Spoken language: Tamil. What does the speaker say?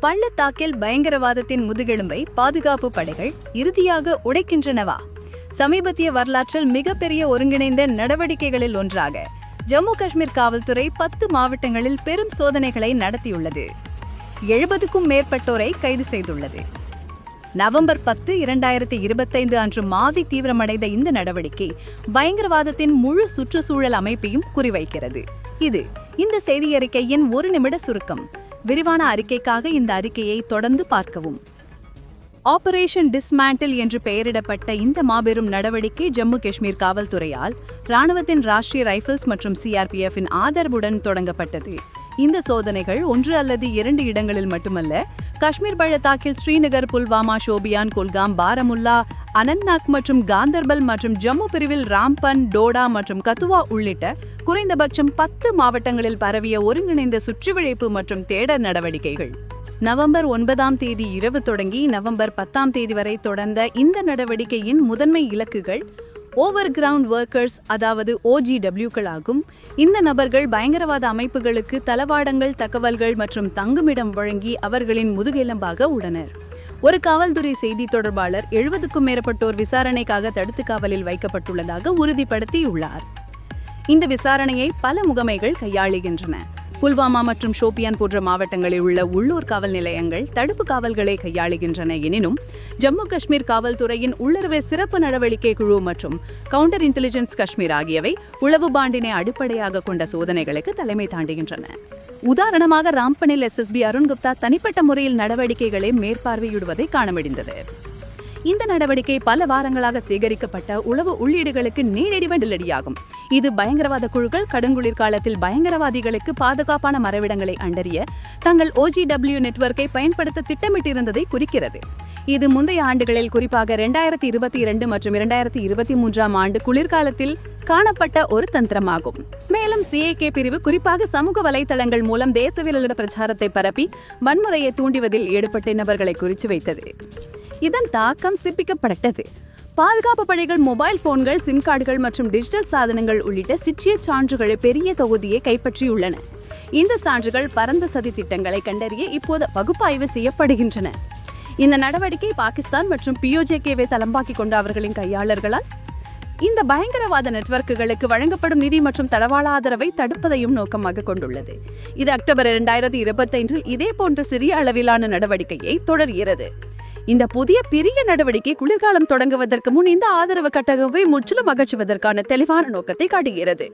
பள்ளத்தாக்கில் பயங்கரவாதத்தின் முதுகெலும்பை பாதுகாப்பு படைகள் இறுதியாக உடைக்கின்றனவா? சமீபத்திய வரலாற்றில் மிகப்பெரிய ஒருங்கிணைந்த நடவடிக்கைகளில் ஒன்றாக ஜம்மு காஷ்மீர் காவல்துறை பத்து மாவட்டங்களில் பெரும் சோதனைகளை நடத்தியுள்ளது. எழுபதுக்கும் மேற்பட்டோரை கைது செய்துள்ளது. நவம்பர் பத்து இரண்டாயிரத்தி இருபத்தைந்து அன்று மாவி தீவிரமடைந்த இந்த நடவடிக்கை பயங்கரவாதத்தின் முழு சுற்றுச்சூழல் அமைப்பையும் குறிவைக்கிறது. இது இந்த செய்தி அறிக்கையின் ஒரு நிமிட சுருக்கம். விரிவான அறிக்கைக்காக இந்த அறிக்கையை தொடர்ந்து பார்க்கவும். ஆபரேஷன் டிஸ்மேண்டில் என்று பெயரிடப்பட்ட இந்த மாபெரும் நடவடிக்கை ஜம்மு காஷ்மீர் காவல்துறையால் ராணுவத்தின் ராஷ்டிரிய ரைஃபிள்ஸ் மற்றும் சிஆர்பிஎஃப்பின் ஆதரவுடன் தொடங்கப்பட்டது. இந்த சோதனைகள் ஒன்று அல்லது இரண்டு இடங்களில் மட்டுமல்ல காஷ்மீர் பள்ளத்தாக்கில் ஸ்ரீநகர் புல்வாமா ஷோபியான் குல்காம் பாரமுல்லா அனந்த்நாக் மற்றும் காந்தர்பல் மற்றும் ஜம்மு பிரிவில் ராம்பன் டோடா மற்றும் கத்துவா உள்ளிட்ட குறைந்தபட்சம் பத்து மாவட்டங்களில் பரவிய ஒருங்கிணைந்த சுற்றுவிழைப்பு மற்றும் தேடல் நடவடிக்கைகள். நவம்பர் ஒன்பதாம் தேதி இரவு தொடங்கி நவம்பர் பத்தாம் தேதி வரை தொடர்ந்த இந்த நடவடிக்கையின் முதன்மை இலக்குகள் ஓவர் கிரவுண்ட் ஒர்க்கர்ஸ் அதாவது ஓஜிடபிள்யூக்கள் ஆகும் இந்த நபர்கள் பயங்கரவாத அமைப்புகளுக்கு தளவாடங்கள் தகவல்கள் மற்றும் தங்குமிடம் வழங்கி அவர்களின் முதுகெலும்பாக உள்ளனர். ஒரு காவல்துறை செய்தி தொடர்பாளர் எழுபதுக்கும் மேற்பட்டோர் விசாரணைக்காக தடுத்து காவலில் வைக்கப்பட்டுள்ளதாக உறுதிப்படுத்தியுள்ளார். இந்த விசாரணையை பல முகமைகள் கையாளுகின்றன. புல்வாமா மற்றும் ஷோபியான் போன்ற மாவட்டங்களில் உள்ள உள்ளூர் காவல் நிலையங்கள் தடுப்பு காவல்களை கையாளுகின்றன எனினும் ஜம்மு காஷ்மீர் காவல்துறையின் உள்ளரவு சிறப்பு நடவடிக்கை குழு மற்றும் கவுண்டர் இன்டெலிஜென்ஸ் காஷ்மீர் ஆகியவை உளவு பாண்டினை அடிப்படையாக கொண்ட சோதனைகளுக்கு தலைமை தாண்டுகின்றன. உதாரணமாக ராம்பனில் எஸ்எஸ்பி அருண் குப்தா தனிப்பட்ட முறையில் நடவடிக்கைகளை மேற்பார்வையிடுவதை காண முடிந்தது இந்த நடவடிக்கை பல வாரங்களாக சேகரிக்கப்பட்ட உளவு உள்ளீடுகளுக்கு நேரடி பதிலடியாகும் இது பயங்கரவாத குழுக்கள் கடுங்குளிர் காலத்தில் பயங்கரவாதிகளுக்கு பாதுகாப்பான மறைவிடங்களை அண்டறிய தங்கள் ஓஜிடபிள்யூ நெட்வொர்க்கை பயன்படுத்த திட்டமிட்டிருந்ததை குறிக்கிறது. இது முந்தைய ஆண்டுகளில் குறிப்பாக இரண்டாயிரத்தி இருபத்தி இரண்டு மற்றும் இரண்டாயிரத்தி இருபத்தி மூன்றாம் ஆண்டு குளிர்காலத்தில் காணப்பட்ட ஒரு தந்திரமாகும். மேலும் சிஏகே பிரிவு குறிப்பாக சமூக வலைதளங்கள் மூலம் தேசவியலிட பிரச்சாரத்தை பரப்பி வன்முறையை தூண்டுவதில் ஈடுபட்ட நபர்களை குறித்து வைத்தது. இதன் தாக்கம் சிப்பிக்கப்பட்டது பாதுகாப்பு படைகள் மொபைல் போன்கள் சிம் கார்டுகள் மற்றும் டிஜிட்டல் சாதனங்கள் உள்ளிட்ட சிற்றிய சான்றுகளை பெரிய தொகுதியை கைப்பற்றியுள்ளன. இந்த சான்றுகள் பரந்த சதி திட்டங்களை கண்டறிய இப்போது பகுப்பாய்வு செய்யப்படுகின்றன. இந்த நடவடிக்கை பாகிஸ்தான் மற்றும் பியோஜேகேவை தளம்பாக்கி கொண்ட அவர்களின் கையாளர்களால் இந்த பயங்கரவாத நெட்வொர்க்குகளுக்கு வழங்கப்படும் நிதி மற்றும் தளவாள ஆதரவை தடுப்பதையும் நோக்கமாக கொண்டுள்ளது. இது அக்டோபர் இரண்டாயிரத்தி இருபத்தைந்தில் இதே போன்ற சிறிய அளவிலான நடவடிக்கையை தொடர்கிறது. இந்த புதிய பெரிய நடவடிக்கை குளிர்காலம் தொடங்குவதற்கு முன் இந்த ஆதரவு கட்டகவை முற்றிலும் அகற்றுவதற்கான தெளிவான நோக்கத்தை காட்டுகிறது.